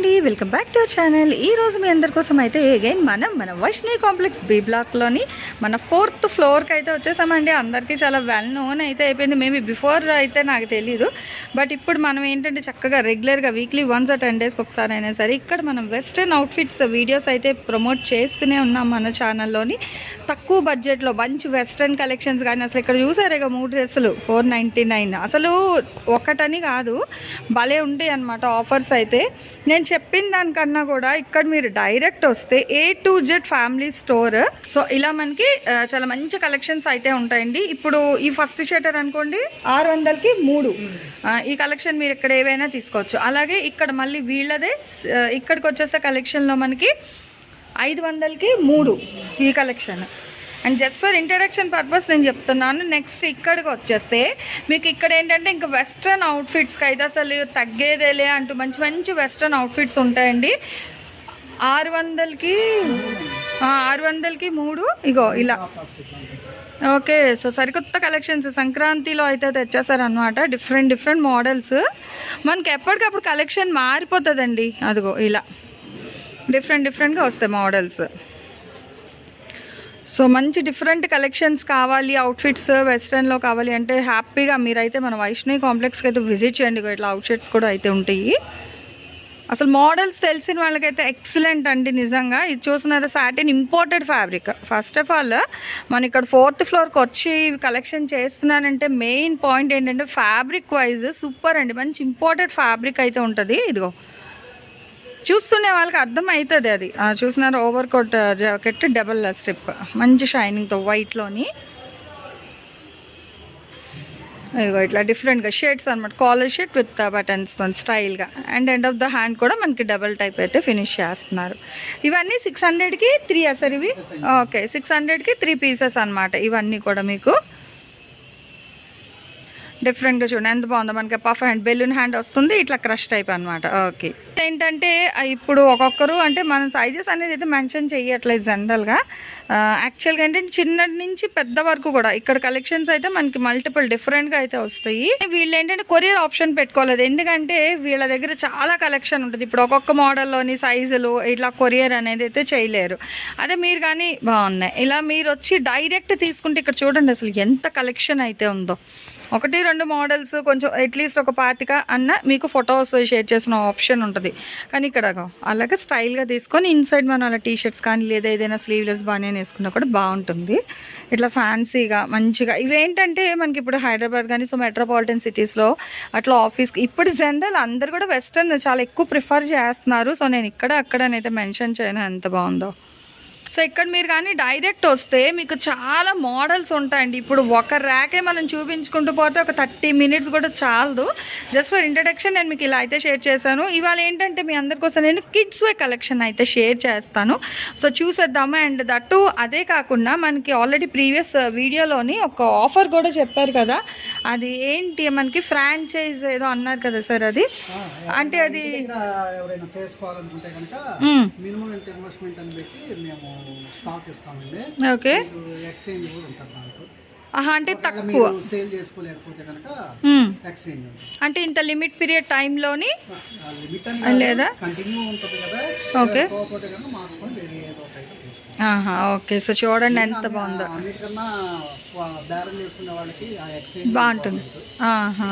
అండి welcome back to our channel. ఈ రోజు మీ అందరి కోసం అయితే అగైన్ మనం మన వైష్ణవి కాంప్లెక్స్ బి బ్లాక్లోని మన ఫోర్త్ ఫ్లోర్కి అయితే వచ్చేసామండి. అందరికీ చాలా వెల్ నోన్ అయితే అయిపోయింది. మేబీ బిఫోర్ అయితే నాకు తెలియదు బట్ ఇప్పుడు మనం ఏంటంటే చక్కగా రెగ్యులర్గా వీక్లీ వన్స్ టెన్ డేస్కి ఒకసారి అయినా సరే ఇక్కడ మనం వెస్ట్రన్ అవుట్ఫిట్స్ వీడియోస్ అయితే ప్రమోట్ చేస్తూనే ఉన్నాం మన ఛానల్లోని తక్కువ బడ్జెట్లో మంచి వెస్ట్రన్ కలెక్షన్స్ కానీ అసలు ఇక్కడ చూసారు ఇక మూడు డ్రెస్సులు ఫోర్ నైంటీ నైన్ అసలు ఒకటని కాదు భలే ఉంటాయి అనమాట ఆఫర్స్ అయితే. నేను చెప్పిన దానికన్నా కూడా ఇక్కడ మీరు డైరెక్ట్ వస్తే A to Z family store so ఇలా మనకి చాలా మంచి కలెక్షన్స్ అయితే ఉంటాయండి. ఇప్పుడు ఈ ఫస్ట్ షేటర్ అనుకోండి ఆరు వందలకి మూడు ఈ కలెక్షన్ మీరు ఇక్కడ ఏవైనా తీసుకోవచ్చు. అలాగే ఇక్కడ మళ్ళీ వీళ్ళదే ఇక్కడికి వచ్చేస్తే కలెక్షన్లో మనకి ఐదు వందలకి మూడు ఈ collection and just for introduction purpose నేను చెప్తున్నాను. నెక్స్ట్ ఇక్కడికి వచ్చేస్తే మీకు ఇక్కడ ఏంటంటే ఇంకా వెస్ట్రన్ అవుట్ఫిట్స్కి అయితే అసలు తగ్గేదేలే అంటూ మంచి మంచి వెస్ట్రన్ అవుట్ఫిట్స్ ఉంటాయండి. ఆరు వందలకి ఆరు వందలకి మూడు ఇగో ఇలా. ఓకే సో సరికొత్త కలెక్షన్స్ సంక్రాంతిలో అయితే తెచ్చేసారనమాట డిఫరెంట్ డిఫరెంట్ మోడల్స్ మనకి ఎప్పటికప్పుడు కలెక్షన్ మారిపోతుందండి. అదిగో ఇలా. డిఫరెంట్ డిఫరెంట్గా వస్తాయి మోడల్స్ సో మంచి డిఫరెంట్ కలెక్షన్స్ కావాలి అవుట్ఫిట్స్ వెస్ట్రన్లో కావాలి అంటే హ్యాపీగా మీరైతే మన వైష్ణవి కాంప్లెక్స్కి అయితే విజిట్ చేయండి. ఇగో ఇట్లా అవుట్ఫిట్స్ కూడా అయితే ఉంటాయి. అసలు మోడల్స్ తెలిసిన వాళ్ళకైతే ఎక్సలెంట్ అండి నిజంగా. ఇది చూస్తున్నారా satin imported fabric first of all మన ఇక్కడ ఫోర్త్ ఫ్లోర్కి వచ్చి కలెక్షన్ చేస్తున్నానంటే మెయిన్ పాయింట్ ఏంటంటే ఫ్యాబ్రిక్ వైజ్ సూపర్ అండి. మంచి ఇంపోర్టెడ్ ఫ్యాబ్రిక్ అయితే ఉంటుంది. ఇదిగో. చూస్తునే వాళ్ళకి అర్థం అవుతుంది అది చూసినారు? Over coat jacket double strip మంచి షైనింగ్తో వైట్లోని ఇదిగో ఇట్లా డిఫరెంట్గా షేడ్స్ అనమాట కాలర్ షేట్ విత్ బటన్స్తో స్టైల్గా and end of the hand కూడా మనకి డబల్ టైప్ అయితే ఫినిష్ చేస్తున్నారు. ఇవన్నీ సిక్స్ హండ్రెడ్కి త్రీ అసలు ఇవి? ఓకే సిక్స్ హండ్రెడ్కి త్రీ పీసెస్ అనమాట ఇవన్నీ కూడా మీకు డిఫరెంట్గా చూడండి. ఎంత బాగుందో. మనకి పఫ్ హ్యాండ్ బెలూన్ హ్యాండ్ వస్తుంది. ఇట్లా క్రష్ టైప్ అనమాట ఓకే ఏంటంటే ఇప్పుడు ఒక్కొక్కరు అంటే మన సైజెస్ అనేది అయితే మెన్షన్ చేయట్లేదు జనరల్గా యాక్చువల్గా ఏంటంటే చిన్నటి నుంచి పెద్ద వరకు కూడా ఇక్కడ కలెక్షన్స్ అయితే మనకి మల్టిపుల్ డిఫరెంట్గా అయితే వస్తాయి. వీళ్ళు ఏంటంటే కొరియర్ ఆప్షన్ పెట్టుకోలేదు. ఎందుకంటే వీళ్ళ దగ్గర చాలా కలెక్షన్ ఉంటుంది. ఇప్పుడు ఒక్కొక్క మోడల్లోని సైజులు ఇట్లా కొరియర్ అనేది అయితే చేయలేరు. అదే మీరు కానీ బాగున్నాయి. ఇలా మీరు వచ్చి డైరెక్ట్ తీసుకుంటే ఇక్కడ చూడండి అసలు ఎంత కలెక్షన్ అయితే ఉందో. ఒకటి రెండు మోడల్స్ కొంచెం అట్లీస్ట్ ఒక పాతిక అన్న మీకు ఫొటోస్ షేర్ చేసిన ఆప్షన్ ఉంటుంది. కానీ ఇక్కడ అలాగే స్టైల్గా తీసుకొని ఇన్సైడ్ మనం అలా టీషర్ట్స్ కానీ లేదా ఏదైనా స్లీవ్లెస్ బాగానే వేసుకున్నా కూడా బాగుంటుంది. ఇట్లా ఫ్యాన్సీగా మంచిగా. ఇవేంటంటే మనకి ఇప్పుడు హైదరాబాద్ కానీ సో మెట్రోపాలిటన్ సిటీస్లో అట్లా ఆఫీస్కి ఇప్పుడు జనరల్ అందరు కూడా వెస్ట్రన్ చాలా ఎక్కువ ప్రిఫర్ చేస్తున్నారు. సో నేను ఇక్కడ అక్కడనైతే మెన్షన్ చేయను. ఎంత బాగుందో. సో ఇక్కడ మీరు కానీ డైరెక్ట్ వస్తే మీకు చాలా మోడల్స్ ఉంటాయండి. ఇప్పుడు ఒక ర్యాకే మనం చూపించుకుంటూ పోతే ఒక థర్టీ మినిట్స్ కూడా చాలదు. జస్ట్ ఫర్ ఇంట్రడక్షన్ నేను మీకు ఇలా అయితే షేర్ చేశాను. ఇవాళ ఏంటంటే మీ అందరి కోసం నేను కిడ్స్ వే కలెక్షన్ అయితే షేర్ చేస్తాను. సో చూసేద్దాము. అండ్ దట్టు అదే కాకుండా మనకి ఆల్రెడీ ప్రీవియస్ వీడియోలోని ఒక ఆఫర్ కూడా చెప్పారు కదా. అది ఏంటి? మనకి ఫ్రాంచైజ్ ఏదో అన్నారు కదా సార్ అది. అంటే అది. మినిమం ఇన్వెస్ట్మెంట్ అని పెట్టి మేము స్టాక్ ఇస్తామండి. ఓకే. ఎక్స్చేంజ్ కూడా ఉంటుంది దాంట్లో. ఆహా అంటే తక్కువ. సేల్ చేసుకోలేకపోతే కనుక. ఎక్స్చేంజ్ అంటే ఇంత లిమిట్ పీరియడ్ టైంలోని లేదా? కంటిన్యూ ఉంటుంది కదా. ఓకే. కనుక మార్చుకొని వేరే ఏదో ఓకే. సో చూడండి ఎంత బాగుందో. బేరం చేసుకునే వాళ్ళకి బాగుంటుంది.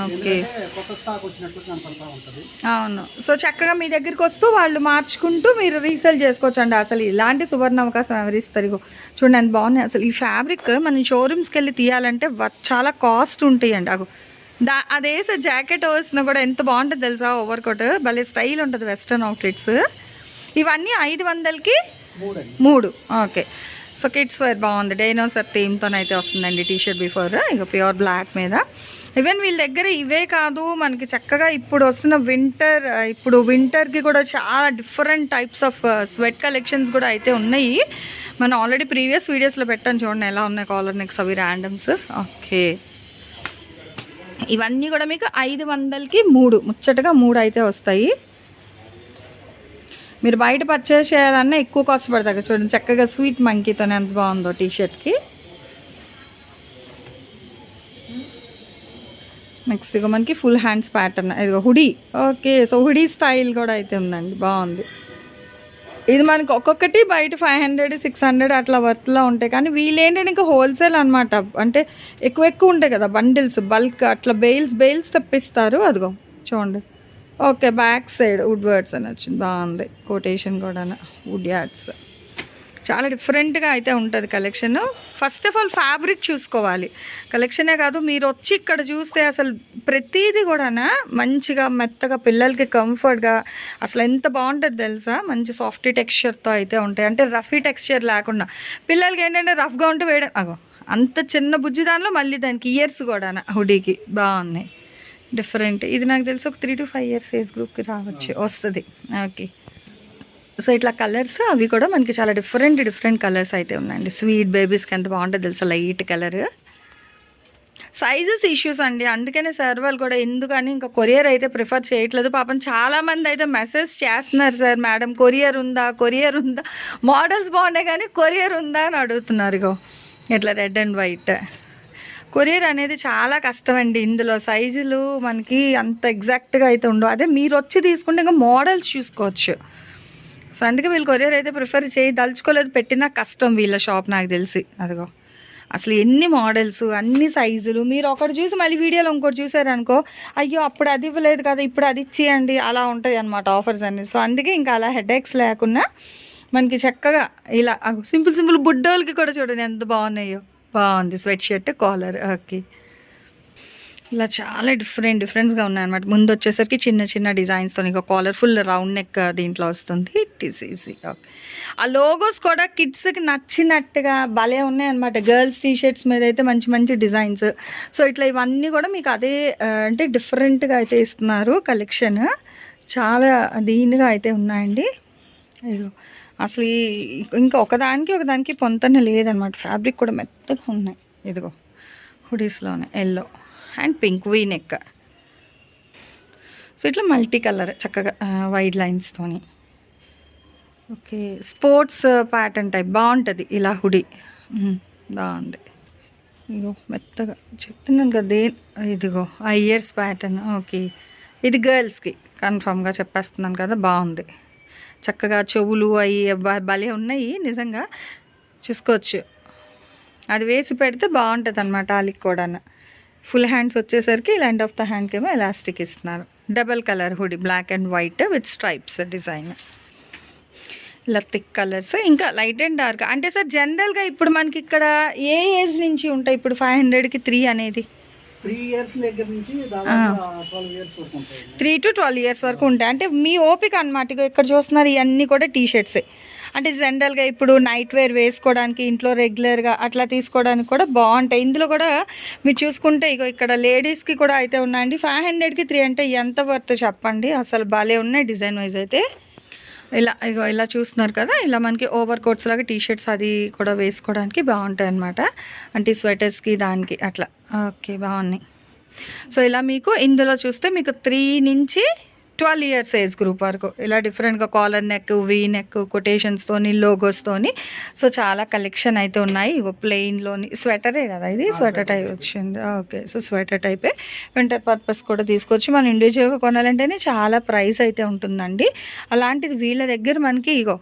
ఓకే. ఎందుకంటే కొత్త స్టాక్ వచ్చినట్టు కనపడతా ఉంటుంది. అవును. సో చక్కగా మీ దగ్గరికి వస్తూ వాళ్ళు మార్చుకుంటూ మీరు రీసేల్ చేసుకోవచ్చు అండి అసలు ఇలాంటి సువర్ణ అవకాశం ఎవరిస్తారు? ఇగో చూడండి బాగున్నాయి. అసలు ఈ ఫ్యాబ్రిక్ మనం షోరూమ్స్కి వెళ్ళి తీయాలంటే చాలా కాస్ట్ ఉంటాయండి. అగో దా అదేసే జాకెట్ వేసినా కూడా ఎంత బాగుంటుంది తెలుసా? ఓవర్ కోట్ భలే స్టైల్ ఉంటుంది వెస్ట్రన్ అవుట్ఫిట్స్ ఇవన్నీ ఐదు వందలకి మూడు. ఓకే. సో కిడ్స్ వేర్ బాగుంది. డైనోసర్ థీమ్తోనైతే వస్తుందండి టీషర్ట్ బిఫోర్. ఇక ప్యూర్ బ్లాక్ మీద. ఈవెన్ వీళ్ళ దగ్గర ఇవే కాదు మనకి చక్కగా ఇప్పుడు వస్తున్న వింటర్ ఇప్పుడు వింటర్కి కూడా చాలా different types of sweat collections కూడా అయితే ఉన్నాయి. మనం ఆల్రెడీ ప్రీవియస్ వీడియోస్లో పెట్టాను చూడండి ఎలా ఉన్నాయి కాలర్ నెక్స్ అవి ర్యాండమ్స్ ఓకే. ఇవన్నీ కూడా మీకు ఐదు వందలకి మూడు. ముచ్చటగా మూడు అయితే వస్తాయి. మీరు బయట పర్చేస్ చేయాలన్నా ఎక్కువ కాస్ట్ పడతాయి. చూడండి చక్కగా స్వీట్ మంకీతోనే ఎంత బాగుందో టీ షర్ట్కి నెక్స్ట్ ఇక మనకి ఫుల్ హ్యాండ్స్ ప్యాటర్న్ ఇదిగో hoodie okay so hoodie style కూడా అయితే ఉందండి. బాగుంది. ఇది మనకు ఒక్కొక్కటి బయట ఫైవ్ హండ్రెడ్ సిక్స్ హండ్రెడ్ అట్లా వర్త్లో ఉంటాయి. కానీ వీళ్ళేంటంటే ఇంకా హోల్సేల్ అనమాట అంటే ఎక్కువ ఎక్కువ ఉంటాయి కదా బండిల్స్ బల్క్ అట్లా బెయిల్స్ బెయిల్స్ తెప్పిస్తారు. అదిగో చూడండి. Okay back side would words అని వచ్చింది. బాగుంది. కొటేషన్ కూడా వుడ్ యాడ్స్ చాలా డిఫరెంట్గా అయితే ఉంటుంది collection first of all fabric చూసుకోవాలి. కలెక్షనే కాదు మీరు వచ్చి ఇక్కడ చూస్తే అసలు ప్రతిదీ కూడా మంచిగా మెత్తగా పిల్లలకి కంఫర్ట్గా అసలు ఎంత బాగుంటుంది తెలుసా? మంచి సాఫ్ట్ టెక్స్చర్తో అయితే ఉంటాయి. అంటే రఫీ టెక్స్చర్ లేకుండా. పిల్లలకి ఏంటంటే రఫ్గా ఉంటే వేయడం అగో అంత చిన్న బుజ్జి దానిలో మళ్ళీ దానికి ఇయర్స్ కూడా హుడీకి బాగున్నాయి. డిఫరెంట్. ఇది నాకు తెలిసి ఒక three to five years age గ్రూప్కి రావచ్చు. వస్తుంది. ఓకే సో ఇట్లా కలర్స్ అవి కూడా మనకి చాలా డిఫరెంట్ డిఫరెంట్ కలర్స్ అయితే ఉన్నాయండి. స్వీట్ బేబీస్కి ఎంత బాగుంటుంది తెలుసా? లైట్ కలర్ సైజెస్ ఇష్యూస్ అండి. అందుకనే సార్ వాళ్ళు కూడా ఎందుకని ఇంకా కొరియర్ అయితే ప్రిఫర్ చేయట్లేదు. పాపం చాలామంది అయితే మెసేజ్ చేస్తున్నారు సార్ మేడం కొరియర్ ఉందా? కొరియర్ ఉందా? మోడల్స్ బాగున్నాయి కానీ కొరియర్ ఉందా అని అడుగుతున్నారు ఇగో. ఇట్లా రెడ్ అండ్ వైట్ కొరియర్ అనేది చాలా కష్టం అండి ఇందులో. సైజులు మనకి అంత ఎగ్జాక్ట్గా అయితే ఉండవు. అదే మీరు వచ్చి తీసుకుంటే ఇంకా మోడల్స్ చూసుకోవచ్చు. సో అందుకే వీళ్ళు కొరియర్ అయితే ప్రిఫర్ చేయి. దలుచుకోలేదు పెట్టినా కష్టం వీళ్ళ షాప్ నాకు తెలిసి. అదిగో. అసలు ఎన్ని మోడల్స్ అన్ని సైజులు. మీరు ఒకటి చూసి మళ్ళీ వీడియోలో ఇంకోటి చూసారనుకో అయ్యో అప్పుడు అది ఇవ్వలేదు కదా ఇప్పుడు అది ఇచ్చేయండి. అలా ఉంటుంది అనమాట ఆఫర్స్ అన్ని. సో అందుకే ఇంకా అలా హెడేక్స్ లేకుండా మనకి చక్కగా ఇలా సింపుల్ సింపుల్ బుడ్డోళ్ళకి కూడా చూడండి ఎంత బాగున్నాయో. బాగుంది స్వెట్ షర్ట్ కాలర్ ఓకే. ఇలా చాలా డిఫరెంట్ డిఫరెంట్స్గా ఉన్నాయన్నమాట. ముందు వచ్చేసరికి చిన్న చిన్న డిజైన్స్తో ఇంకా కాలర్ ఫుల్ రౌండ్ నెక్ దీంట్లో వస్తుంది. ఇట్ ఈస్ ఈజీ ఓకే ఆ లోగోస్ కూడా కిడ్స్కి నచ్చినట్టుగా భలే ఉన్నాయన్నమాట. గర్ల్స్ టీ షర్ట్స్ మీద అయితే మంచి మంచి డిజైన్స్. సో ఇట్లా ఇవన్నీ కూడా మీకు అదే అంటే డిఫరెంట్గా అయితే ఇస్తున్నారు కలెక్షన్. చాలా దీనిగా అయితే ఉన్నాయండి. ఇదిగో. అసలు ఈ- ఇంకా ఒకదానికి ఒకదానికి పొంతన లేదనమాట. ఫ్యాబ్రిక్ కూడా మెత్తగా ఉన్నాయి. ఇదిగో హుడీస్లోనే yellow and pink V neck. So ఇట్లా మల్టీ కలర్ చక్కగా వైడ్ లైన్స్తోని ఓకే స్పోర్ట్స్ ప్యాటర్న్ టైప్. బాగుంటుంది ఇలా హుడీ. బాగుంది. ఇదిగో మెత్తగా చెప్తున్నాను కదా ఇదిగో ఆ ఇయర్స్ ప్యాటర్న్. ఓకే ఇది గర్ల్స్కి. కన్ఫామ్గా చెప్పేస్తున్నాను కదా బాగుంది. చక్కగా చెవులు అవి భలే ఉన్నాయి నిజంగా. చూసుకోవచ్చు. అది వేసి పెడితే బాగుంటుంది అనమాట వాళ్ళకి కూడా ఫుల్ హ్యాండ్స్ వచ్చేసరికి ల్యాండ్ ఆఫ్ ద హ్యాండ్కి ఏమో ఎలాస్టిక్ ఇస్తున్నారు. Double colour hoodie black and white with stripes design. ఇలా థిక్ కలర్స్ ఇంకా లైట్ అండ్ డార్క్. అంటే సార్ జనరల్గా ఇప్పుడు మనకి ఇక్కడ ఏ ఏజ్ నుంచి ఉంటాయి? ఇప్పుడు ఫైవ్ హండ్రెడ్కి త్రీ అనేది. త్రీ ఇయర్స్ దగ్గర నుంచి త్రీ టు ట్వెల్వ్ ఇయర్స్ వరకు ఉంటాయి. అంటే మీ ఓపిక అనమాట ఇగో ఇక్కడ చూస్తున్నారు ఇవన్నీ కూడా టీ షర్ట్సే అంటే జనరల్గా ఇప్పుడు నైట్ వేర్ వేసుకోవడానికి ఇంట్లో రెగ్యులర్గా అట్లా తీసుకోవడానికి కూడా బాగుంటాయి. ఇందులో కూడా మీరు చూసుకుంటే ఇగో ఇక్కడ లేడీస్కి కూడా అయితే ఉన్నాయండి. ఫైవ్ హండ్రెడ్కి త్రీ అంటే ఎంత వర్త్ చెప్పండి? అసలు భలే ఉన్నాయి డిజైన్ వైజ్ అయితే. ఇలా ఇగో ఇలా చూస్తున్నారు కదా ఇలా మనకి ఓవర్ కోట్స్ లాగా టీ షర్ట్స్ అది కూడా వేసుకోవడానికి బాగుంటాయి అనమాట అంటే స్వెటర్స్కి దానికి అట్లా. ఓకే బాగున్నాయి. సో ఇలా మీకు ఇందులో చూస్తే మీకు త్రీ నుంచి ట్వెల్వ్ ఇయర్స్ ఏజ్ గ్రూప్ వరకు. ఇలా డిఫరెంట్గా కాలర్ నెక్ వీ నెక్ కొటేషన్స్తోని లోగోస్తోని సో చాలా కలెక్షన్ అయితే ఉన్నాయి. ఇగో ప్లెయిన్లోని స్వెటరే కదా ఇది? స్వెటర్ టైప్ వచ్చింది. ఓకే. సో స్వెటర్ టైపే. వింటర్ పర్పస్ కూడా తీసుకొచ్చి మనం ఇండివిజువల్గా కొనాలంటేనే చాలా ప్రైస్ అయితే ఉంటుందండి. అలాంటిది వీళ్ళ దగ్గర మనకి ఇగో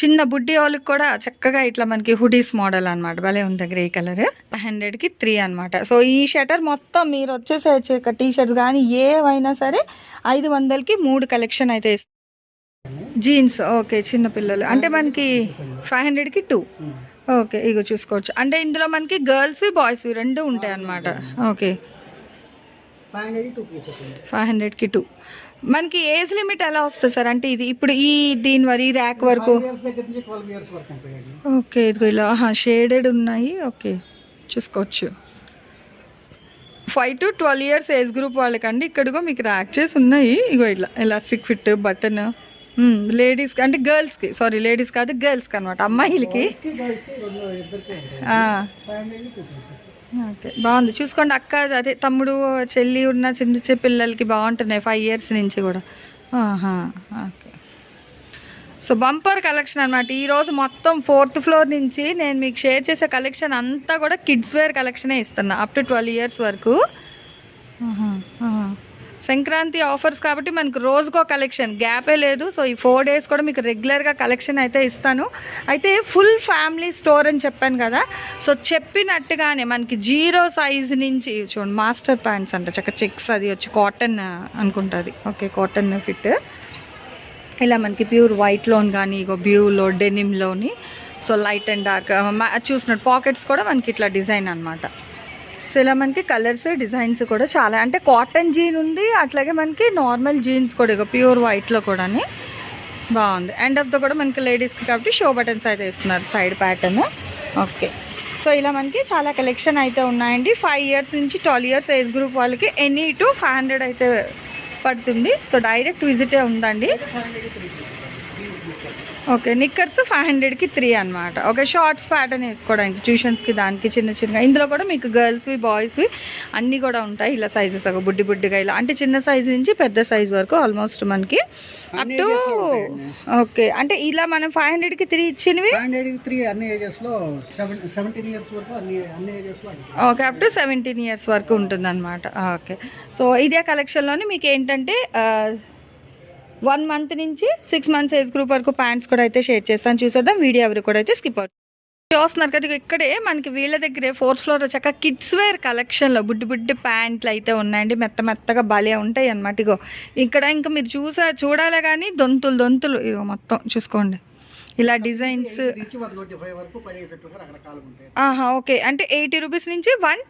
చిన్న బుడ్డి వాళ్ళకి కూడా చక్కగా ఇట్లా మనకి హుడీస్ మోడల్ అనమాట భలే ఉంది గ్రే కలర్. హండ్రెడ్కి త్రీ అనమాట సో ఈ షటర్ మొత్తం మీరు వచ్చేసే టీ షర్ట్స్ కానీ ఏవైనా సరే ఐదు వందలకి మూడు కలెక్షన్ అయితే జీన్స్. ఓకే చిన్న పిల్లలు. అంటే మనకి ఫైవ్ హండ్రెడ్కి టూ. ఓకే ఇగో చూసుకోవచ్చు. అంటే ఇందులో మనకి గర్ల్స్ బాయ్స్వి రెండు ఉంటాయి అనమాట ఓకే. ఫైవ్ హండ్రెడ్కి టూ. మనకి ఏజ్ లిమిట్ ఎలా వస్తుంది సార్? అంటే ఇది ఇప్పుడు ఈ దీని వరకు ఈ ర్యాక్ వరకు. ఓకే ఇదిగో ఇలా షేడెడ్ ఉన్నాయి. ఓకే చూసుకోవచ్చు. Five to twelve years age group వాళ్ళకండి. ఇక్కడిగో మీకు ర్యాక్ చేసి ఉన్నాయి. ఇగో ఇట్లా ఎలాస్టిక్ ఫిట్ బటన్ లేడీస్కి అంటే గర్ల్స్కి సారీ లేడీస్ కాదు గర్ల్స్కి అనమాట అమ్మాయిలకి. ఓకే. బాగుంది. చూసుకోండి అక్క అదే తమ్ముడు చెల్లి ఉన్న చిన్న చిన్న పిల్లలకి బాగుంటున్నాయి ఫైవ్ ఇయర్స్ నుంచి కూడా. ఓకే. సో బంపర్ కలెక్షన్ అనమాట ఈరోజు మొత్తం ఫోర్త్ ఫ్లోర్ నుంచి నేను మీకు షేర్ చేసే కలెక్షన్ అంతా కూడా కిడ్స్ వేర్ కలెక్షనే ఇస్తున్నా. అప్ టు ట్వెల్వ్ ఇయర్స్ వరకు. ఆహా. సంక్రాంతి ఆఫర్స్ కాబట్టి మనకు రోజుకో కలెక్షన్ గ్యాపే లేదు. సో ఈ ఫోర్ డేస్ కూడా మీకు రెగ్యులర్గా కలెక్షన్ అయితే ఇస్తాను. అయితే ఫుల్ ఫ్యామిలీ స్టోర్ అని చెప్పాను కదా. సో చెప్పినట్టుగానే మనకి జీరో సైజ్ నుంచి చూడండి మాస్టర్ ప్యాంట్స్ అంట. చక్క చెక్స్ అది వచ్చి కాటన్ అనుకుంటుంది. Okay cotton fit. ఇలా మనకి ప్యూర్ వైట్లోన్ కానీ ఇగో బ్యూలో డెనిమ్లోని సో లైట్ అండ్ డార్క్. చూసినట్టు పాకెట్స్ కూడా మనకి ఇట్లా డిజైన్ అనమాట సో ఇలా మనకి కలర్స్ డిజైన్స్ కూడా చాలా అంటే కాటన్ జీన్ ఉంది అట్లాగే మనకి నార్మల్ జీన్స్ కూడా ఇక ప్యూర్ వైట్లో కూడా బాగుంది. ఎండ్ ఆఫ్ ద కూడా మనకి లేడీస్కి కాబట్టి షో బటన్స్ అయితే ఇస్తున్నారు సైడ్ ప్యాటర్న్. ఓకే. సో ఇలా మనకి చాలా కలెక్షన్ అయితే ఉన్నాయండి. ఫైవ్ ఇయర్స్ నుంచి ట్వెల్వ్ ఇయర్స్ ఏజ్ గ్రూప్ వాళ్ళకి ఎనీ టు ఫైవ్ హండ్రెడ్ అయితే పడుతుంది. సో డైరెక్ట్ విజిటే ఉందండి. ఓకే నిక్కర్స్ ఫైవ్ హండ్రెడ్కి త్రీ అనమాట ఓకే షార్ట్స్ ప్యాటర్న్ వేసుకోవడానికి ట్యూషన్స్కి దానికి చిన్న చిన్నగా. ఇందులో కూడా మీకు గర్ల్స్వి బాయ్స్వి అన్నీ కూడా ఉంటాయి. ఇలా సైజెస్ ఒక బుడ్డి బుడ్డిగా ఇలా. అంటే చిన్న సైజ్ నుంచి పెద్ద సైజ్ వరకు ఆల్మోస్ట్ మనకి అప్ టు. ఓకే అంటే ఇలా మనం ఫైవ్ హండ్రెడ్కి త్రీ ఇచ్చినవి okay up to seventeen years వరకు ఉంటుందన్నమాట. ఓకే సో ఇదే కలెక్షన్లోని మీకు ఏంటంటే వన్ మంత్ నుంచి సిక్స్ మంత్స్ ఏజ్ గ్రూప్ వరకు ప్యాంట్స్ కూడా అయితే షేర్ చేస్తాను. చూసేద్దాం. వీడియో ఎవరు కూడా అయితే స్కిప్ అవుతుంది చూస్తున్నారు కదా ఇక ఇక్కడే మనకి వీళ్ళ దగ్గరే ఫోర్త్ ఫ్లోర్ చక్క కిడ్స్ వేర్ కలెక్షన్లో బుడ్డి బుడ్డి ప్యాంట్లు అయితే ఉన్నాయండి. మెత్త మెత్తగా భలే ఉంటాయి అన్నమాట ఇగో. ఇక్కడ ఇంకా మీరు చూసా చూడాలి కానీ దొంతులు దొంతులు. ఇగో మొత్తం చూసుకోండి. ఇలా డిజైన్స్. ఆహా ఓకే. అంటే ఎయిటీ రూపీస్ నుంచి వన్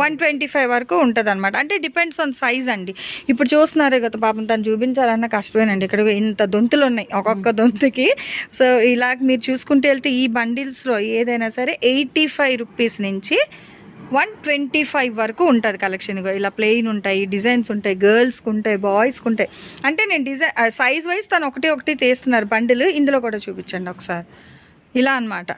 వన్ ట్వంటీ ఫైవ్ వరకు ఉంటుంది అనమాట అంటే డిపెండ్స్ ఆన్ సైజ్ అండి. ఇప్పుడు చూస్తున్నారే కదా పాపం తను చూపించాలన్న కష్టమేనండి. ఇక్కడ ఇంత దొంతులు ఉన్నాయి ఒక్కొక్క దొంతుకి. సో ఇలా మీరు చూసుకుంటూ వెళ్తే ఈ బండిల్స్లో ఏదైనా సరే ఎయిటీ ఫైవ్ రూపీస్ నుంచి వన్ ట్వంటీ ఫైవ్ వరకు ఉంటుంది కలెక్షన్. ఇలా ప్లెయిన్ ఉంటాయి డిజైన్స్ ఉంటాయి గర్ల్స్కి ఉంటాయి బాయ్స్కి ఉంటాయి. అంటే నేను డిజైన్ సైజ్ వైజ్ తను ఒకటి ఒకటి తీస్తున్నారు బండిల్. ఇందులో కూడా చూపించండి ఒకసారి. ఇలా అన్నమాట.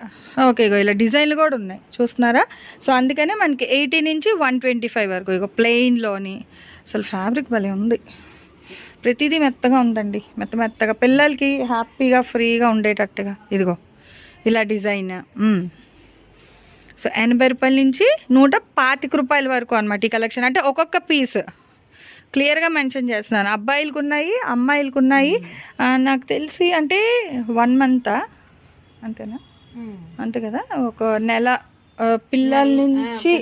ఓకే ఇగో ఇలా డిజైన్లు కూడా ఉన్నాయి. చూస్తున్నారా? సో అందుకనే మనకి ఎయిటీ నుంచి వన్ ట్వంటీ ఫైవ్ వరకు ఇగో ప్లెయిన్లోని అసలు ఫ్యాబ్రిక్ భలే ఉంది. ప్రతిదీ మెత్తగా ఉందండి. మెత్త మెత్తగా. పిల్లలకి హ్యాపీగా ఫ్రీగా ఉండేటట్టుగా. ఇదిగో ఇలా డిజైన్. సో ఎనభై రూపాయల నుంచి నూట పాతిక రూపాయల వరకు అనమాట ఈ కలెక్షన్. అంటే ఒక్కొక్క పీస్. క్లియర్గా మెన్షన్ చేస్తున్నాను. అబ్బాయిలకు ఉన్నాయి అమ్మాయిలకు ఉన్నాయి నాకు తెలిసి అంటే వన్ మంతా. అంతేనా? అంతే కదా? ఒక నెల పిల్లల నుంచి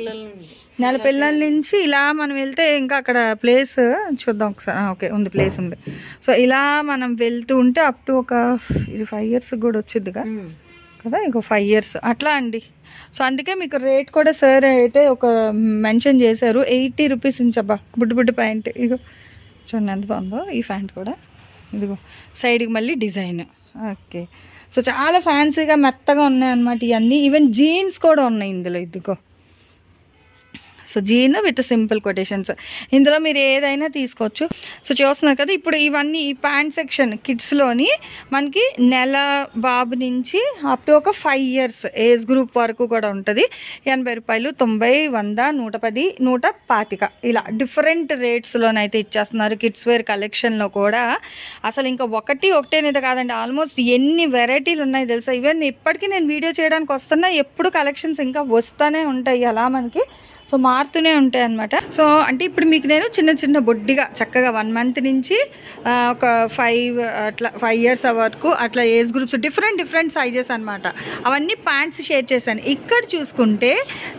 నెల పిల్లల నుంచి. ఇలా మనం వెళ్తే ఇంకా అక్కడ ప్లేస్ చూద్దాం ఒకసారి. ఓకే ఉంది ప్లేస్ ఉంది. సో ఇలా మనం వెళ్తూ ఉంటే అప్ టు ఒక ఇది ఫైవ్ ఇయర్స్ కూడా వచ్చిందిగా కదా? ఇంకో ఫైవ్ ఇయర్స్ అట్లా అండి. సో అందుకే మీకు రేట్ కూడా సార్ అయితే ఒక మెన్షన్ చేశారు. ఎయిటీ రూపీస్ నుంచి అబ్బా బుడ్డు బుడ్డు ప్యాంట్. ఇగో చూడండి ఎంత బాగుందో ఈ ప్యాంట్ కూడా. ఇదిగో సైడ్కి మళ్ళీ డిజైన్. ఓకే. సో చాలా ఫ్యాన్సీగా మెత్తగా ఉన్నాయి అన్నమాట ఇవన్నీ. ఈవెన్ జీన్స్ కూడా ఉన్నాయి ఇందులో ఇదిగో. So jean with simple quotations. ఇందులో మీరు ఏదైనా తీసుకోవచ్చు. సో చూస్తున్నారు కదా ఇప్పుడు ఇవన్నీ ఈ ప్యాంట్ సెక్షన్ కిడ్స్లోని మనకి నెల బాబు నుంచి అప్ టు ఒక ఫైవ్ ఇయర్స్ ఏజ్ గ్రూప్ వరకు కూడా ఉంటుంది. ఎనభై రూపాయలు తొంభై వంద నూట పది నూట పాతిక. ఇలా డిఫరెంట్ రేట్స్లోనైతే ఇచ్చేస్తున్నారు కిడ్స్ వేర్ కలెక్షన్లో కూడా. అసలు ఇంకా ఒకటి ఒకటేనేది కాదండి. ఆల్మోస్ట్ ఎన్ని వెరైటీలు ఉన్నాయి తెలుసా? ఈవెన్ ఇప్పటికీ నేను వీడియో చేయడానికి వస్తున్నా ఎప్పుడు కలెక్షన్స్ ఇంకా వస్తూనే ఉంటాయి అలా మనకి. సో మారుతూనే ఉంటాయి అనమాట సో అంటే ఇప్పుడు మీకు నేను చిన్న చిన్న బొడ్డిగా చక్కగా వన్ మంత్ నుంచి ఒక ఫైవ్ అట్లా ఫైవ్ ఇయర్స్ వరకు అట్లా age groups different different sizes అనమాట అవన్నీ ప్యాంట్స్ షేర్ చేశాను. ఇక్కడ చూసుకుంటే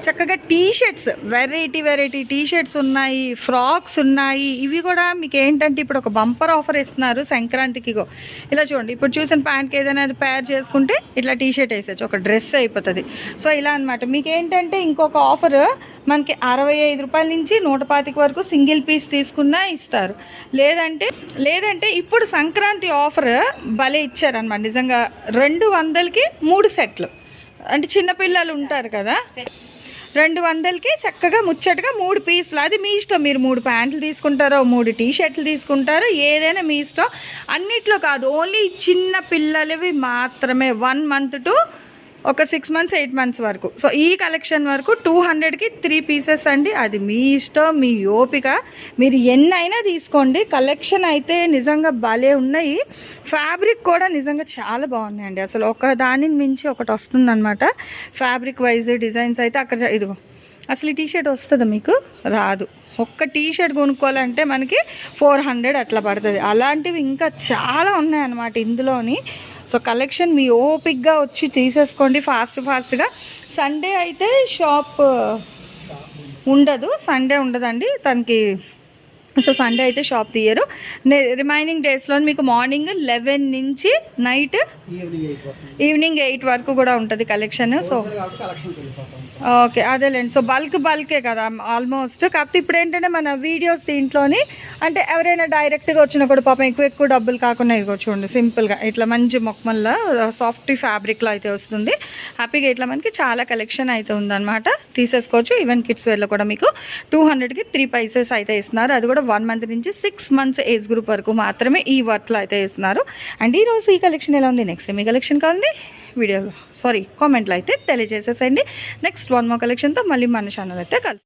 చక్కగా T shirts variety variety T shirts ఉన్నాయి ఫ్రాక్స్ ఉన్నాయి. ఇవి కూడా మీకు ఏంటంటే ఇప్పుడు ఒక బంపర్ ఆఫర్ ఇస్తున్నారు సంక్రాంతికిగో ఇలా చూడండి ఇప్పుడు చూసిన ప్యాంట్కి ఏదైనా పేర్ చేసుకుంటే ఇట్లా టీ షర్ట్ వేసేచ్చు ఒక డ్రెస్ అయిపోతుంది. సో ఇలా అనమాట మీకు ఏంటంటే ఇంకొక ఆఫర్ మనకి అరవై ఐదు రూపాయల నుంచి నూట పాతిక వరకు సింగిల్ పీస్ తీసుకున్నా ఇస్తారు. లేదంటే లేదంటే ఇప్పుడు సంక్రాంతి ఆఫర్ భలే ఇచ్చారనమాట నిజంగా రెండు వందలకి మూడు సెట్లు. అంటే చిన్నపిల్లలు ఉంటారు కదా. రెండు వందలకి చక్కగా ముచ్చటగా మూడు పీసులు. అది మీ ఇష్టం. మీరు మూడు ప్యాంట్లు తీసుకుంటారో మూడు టీ షర్ట్లు తీసుకుంటారో ఏదైనా మీ ఇష్టం. అన్నిట్లో కాదు. ఓన్లీ చిన్న పిల్లలవి మాత్రమే. వన్ మంత్ టు ఒక సిక్స్ మంత్స్ ఎయిట్ మంత్స్ వరకు. సో ఈ కలెక్షన్ వరకు టూ హండ్రెడ్కి త్రీ పీసెస్ అండి. అది మీ ఇష్టం మీ ఓపిక. మీరు ఎన్నైనా తీసుకోండి. కలెక్షన్ అయితే నిజంగా భలే ఉన్నాయి. ఫ్యాబ్రిక్ కూడా నిజంగా చాలా బాగున్నాయండి. అసలు ఒక దానిని మించి ఒకటి వస్తుందన్నమాట. ఫ్యాబ్రిక్ వైజ్ డిజైన్స్ అయితే అక్కడ ఇదిగో. అసలు ఈ టీషర్ట్ వస్తుందా మీకు? రాదు. ఒక్క టీ షర్ట్ కొనుక్కోవాలంటే మనకి ఫోర్ హండ్రెడ్ అట్లా పడుతుంది. అలాంటివి ఇంకా చాలా ఉన్నాయన్నమాట ఇందులోని. సో కలెక్షన్ మీ ఓపిక్గా వచ్చి తీసేసుకోండి ఫాస్ట్ ఫాస్ట్గా. సండే అయితే షాప్ ఉండదు. సండే ఉండదండి. తనకి సో సండే అయితే షాప్ తీయరు. రిమైనింగ్ డేస్లో మీకు మార్నింగ్ లెవెన్ నుంచి నైట్ ఈవినింగ్ ఎయిట్ వరకు. కూడా ఉంటుంది కలెక్షన్ సో ఓకే అదేలేండి. సో బల్క్ బల్కే కదా ఆల్మోస్ట్ కాకపోతే ఇప్పుడు ఏంటంటే మన వీడియోస్ దీంట్లోని అంటే ఎవరైనా డైరెక్ట్గా వచ్చినప్పుడు పాపం ఎక్కువ ఎక్కువ డబ్బులు కాకుండా ఇదిగో చూడండి సింపుల్గా ఇట్లా మంచి మొక్కమల్ల సాఫ్ట్ ఫ్యాబ్రిక్లో అయితే వస్తుంది. హ్యాపీగా ఇట్లా మనకి చాలా కలెక్షన్ అయితే ఉందన్నమాట. తీసేసుకోవచ్చు. ఈవెన్ కిడ్స్ వేర్లో కూడా మీకు టూ హండ్రెడ్కి త్రీ పైసెస్ అయితే ఇస్తున్నారు. అది కూడా వన్ మంత్ నుంచి సిక్స్ మంత్స్ ఏజ్ గ్రూప్ వరకు మాత్రమే ఈ వర్క్లో అయితే ఇస్తున్నారు అండ్ ఈరోజు ఈ కలెక్షన్ ఎలా ఉంది? నెక్స్ట్ మీ కలెక్షన్ కావాలి వీడియోలో సారీ కామెంట్లో అయితే తెలియజేసేసండి నెక్స్ట్ వన్ మో కలెక్షన్తో మళ్ళీ మన ఛానల్ అయితే కలిసి